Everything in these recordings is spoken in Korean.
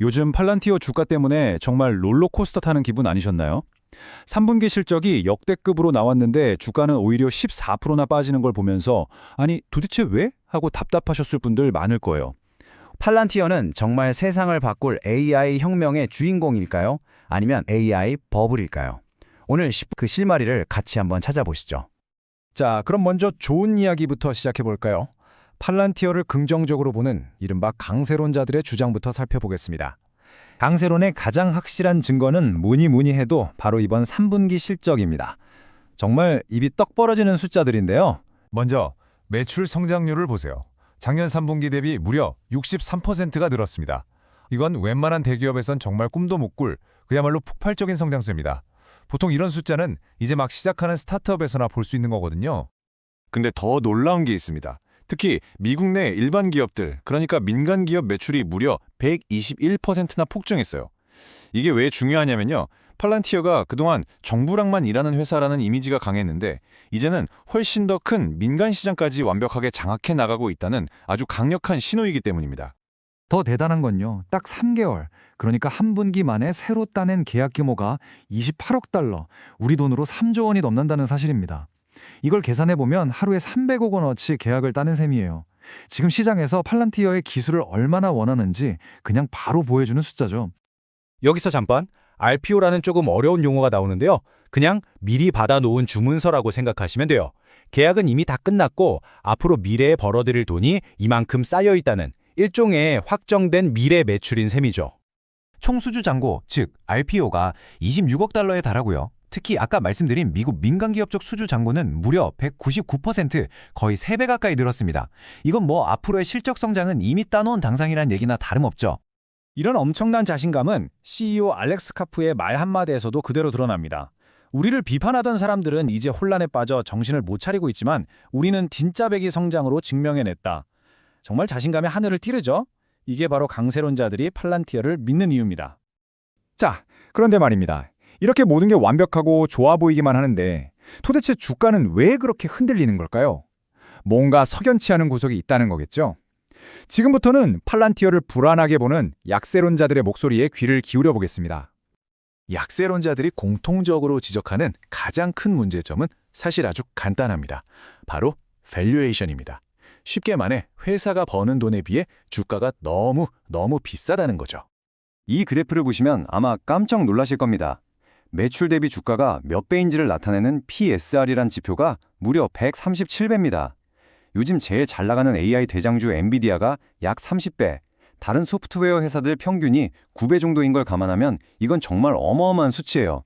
요즘 팔란티어 주가 때문에 정말 롤러코스터 타는 기분 아니셨나요? 3분기 실적이 역대급으로 나왔는데 주가는 오히려 14%나 빠지는 걸 보면서 아니 도대체 왜? 하고 답답하셨을 분들 많을 거예요. 팔란티어는 정말 세상을 바꿀 AI 혁명의 주인공일까요? 아니면 AI 버블일까요? 오늘 시- 그 실마리를 같이 한번 찾아보시죠. 자, 그럼 먼저 좋은 이야기부터 시작해 볼까요? 팔란티어를 긍정적으로 보는 이른바 강세론자들의 주장부터 살펴보겠습니다. 강세론의 가장 확실한 증거는 뭐니 뭐니 해도 바로 이번 3분기 실적입니다. 정말 입이 떡 벌어지는 숫자들인데요. 먼저 매출 성장률을 보세요. 작년 3분기 대비 무려 63%가 늘었습니다. 이건 웬만한 대기업에선 정말 꿈도 못 꿀 그야말로 폭발적인 성장세입니다. 보통 이런 숫자는 이제 막 시작하는 스타트업에서나 볼 수 있는 거거든요. 근데 더 놀라운 게 있습니다. 특히 미국 내 일반 기업들, 그러니까 민간 기업 매출이 무려 121%나 폭증했어요. 이게 왜 중요하냐면요. 팔란티어가 그동안 정부랑만 일하는 회사라는 이미지가 강했는데 이제는 훨씬 더 큰 민간 시장까지 완벽하게 장악해 나가고 있다는 아주 강력한 신호이기 때문입니다. 더 대단한 건요. 딱 3개월, 그러니까 한 분기 만에 새로 따낸 계약 규모가 28억 달러, 우리 돈으로 3조 원이 넘는다는 사실입니다. 이걸 계산해 보면 하루에 300억 원어치 계약을 따는 셈이에요. 지금 시장에서 팔란티어의 기술을 얼마나 원하는지 그냥 바로 보여주는 숫자죠. 여기서 잠깐 RPO라는 조금 어려운 용어가 나오는데요. 그냥 미리 받아놓은 주문서라고 생각하시면 돼요. 계약은 이미 다 끝났고 앞으로 미래에 벌어들일 돈이 이만큼 쌓여 있다는 일종의 확정된 미래 매출인 셈이죠. 총수주 잔고, 즉 RPO가 26억 달러에 달하고요. 특히 아까 말씀드린 미국 민간기업 쪽 수주 잔고는 무려 199% 거의 3배 가까이 늘었습니다. 이건 뭐 앞으로의 실적 성장은 이미 따놓은 당상이란 얘기나 다름없죠. 이런 엄청난 자신감은 CEO 알렉스 카프의 말 한마디에서도 그대로 드러납니다. 우리를 비판하던 사람들은 이제 혼란에 빠져 정신을 못 차리고 있지만 우리는 진짜 배기 성장으로 증명해냈다. 정말 자신감의 하늘을 찌르죠? 이게 바로 강세론자들이 팔란티어를 믿는 이유입니다. 자, 그런데 말입니다. 이렇게 모든 게 완벽하고 좋아 보이기만 하는데 도대체 주가는 왜 그렇게 흔들리는 걸까요? 뭔가 석연치 않은 구석이 있다는 거겠죠? 지금부터는 팔란티어를 불안하게 보는 약세론자들의 목소리에 귀를 기울여 보겠습니다. 약세론자들이 공통적으로 지적하는 가장 큰 문제점은 사실 아주 간단합니다. 바로 밸류에이션입니다. 쉽게 말해 회사가 버는 돈에 비해 주가가 너무 너무 비싸다는 거죠. 이 그래프를 보시면 아마 깜짝 놀라실 겁니다. 매출 대비 주가가 몇 배인지를 나타내는 PSR이란 지표가 무려 137배입니다. 요즘 제일 잘 나가는 AI 대장주 엔비디아가 약 30배, 다른 소프트웨어 회사들 평균이 9배 정도인 걸 감안하면 이건 정말 어마어마한 수치예요.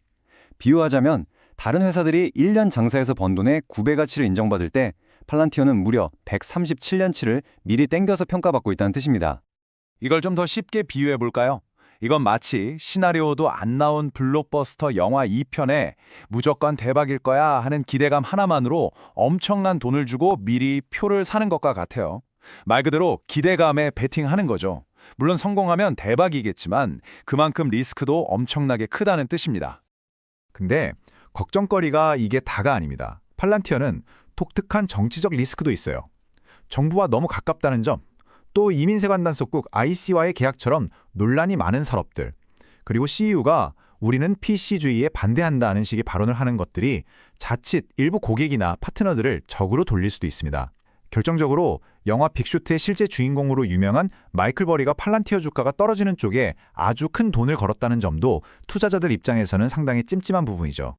비유하자면 다른 회사들이 1년 장사해서 번 돈의 9배 가치를 인정받을 때 팔란티어는 무려 137년치를 미리 땡겨서 평가받고 있다는 뜻입니다. 이걸 좀 더 쉽게 비유해 볼까요? 이건 마치 시나리오도 안 나온 블록버스터 영화 2편에 무조건 대박일 거야 하는 기대감 하나만으로 엄청난 돈을 주고 미리 표를 사는 것과 같아요. 말 그대로 기대감에 베팅하는 거죠. 물론 성공하면 대박이겠지만 그만큼 리스크도 엄청나게 크다는 뜻입니다. 근데 걱정거리가 이게 다가 아닙니다. 팔란티어는 독특한 정치적 리스크도 있어요. 정부와 너무 가깝다는 점, 또 이민세관단 속국 IC와의 계약처럼 논란이 많은 산업들, 그리고 CEU가 우리는 PC주의에 반대한다는 식의 발언을 하는 것들이 자칫 일부 고객이나 파트너들을 적으로 돌릴 수도 있습니다. 결정적으로 영화 빅쇼트의 실제 주인공으로 유명한 마이클 버리가 팔란티어 주가가 떨어지는 쪽에 아주 큰 돈을 걸었다는 점도 투자자들 입장에서는 상당히 찜찜한 부분이죠.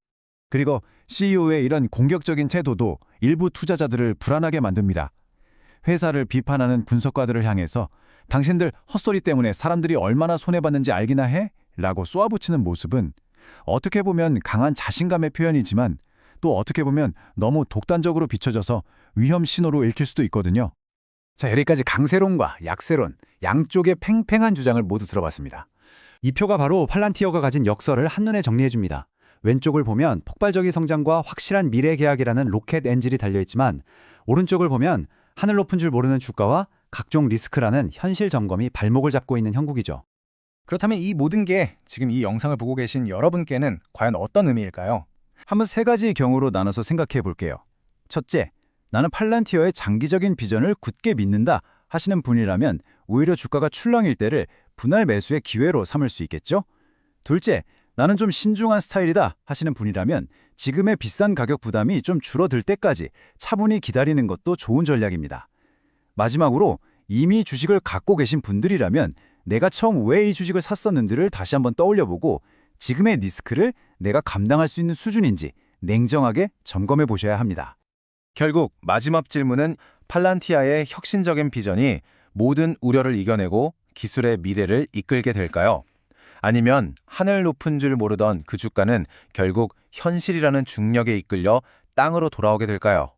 그리고 CEO의 이런 공격적인 태도도 일부 투자자들을 불안하게 만듭니다. 회사를 비판하는 분석가들을 향해서 당신들 헛소리 때문에 사람들이 얼마나 손해봤는지 알기나 해? 라고 쏘아붙이는 모습은 어떻게 보면 강한 자신감의 표현이지만 또 어떻게 보면 너무 독단적으로 비춰져서 위험 신호로 읽힐 수도 있거든요. 자, 여기까지 강세론과 약세론, 양쪽의 팽팽한 주장을 모두 들어봤습니다. 이 표가 바로 팔란티어가 가진 역설을 한눈에 정리해줍니다. 왼쪽을 보면 폭발적인 성장과 확실한 미래 계약이라는 로켓 엔진이 달려있지만 오른쪽을 보면 하늘 높은 줄 모르는 주가와 각종 리스크라는 현실 점검이 발목을 잡고 있는 형국이죠. 그렇다면 이 모든 게 지금 이 영상을 보고 계신 여러분께는 과연 어떤 의미일까요? 한번 세 가지 경우로 나눠서 생각해 볼게요. 첫째, 나는 팔란티어의 장기적인 비전을 굳게 믿는다 하시는 분이라면 오히려 주가가 출렁일 때를 분할 매수의 기회로 삼을 수 있겠죠? 둘째, 나는 좀 신중한 스타일이다 하시는 분이라면 지금의 비싼 가격 부담이 좀 줄어들 때까지 차분히 기다리는 것도 좋은 전략입니다. 마지막으로 이미 주식을 갖고 계신 분들이라면 내가 처음 왜 이 주식을 샀었는지를 다시 한번 떠올려보고 지금의 리스크를 내가 감당할 수 있는 수준인지 냉정하게 점검해 보셔야 합니다. 결국 마지막 질문은 팔란티아의 혁신적인 비전이 모든 우려를 이겨내고 기술의 미래를 이끌게 될까요? 아니면 하늘 높은 줄 모르던 그 주가는 결국 현실이라는 중력에 이끌려 땅으로 돌아오게 될까요?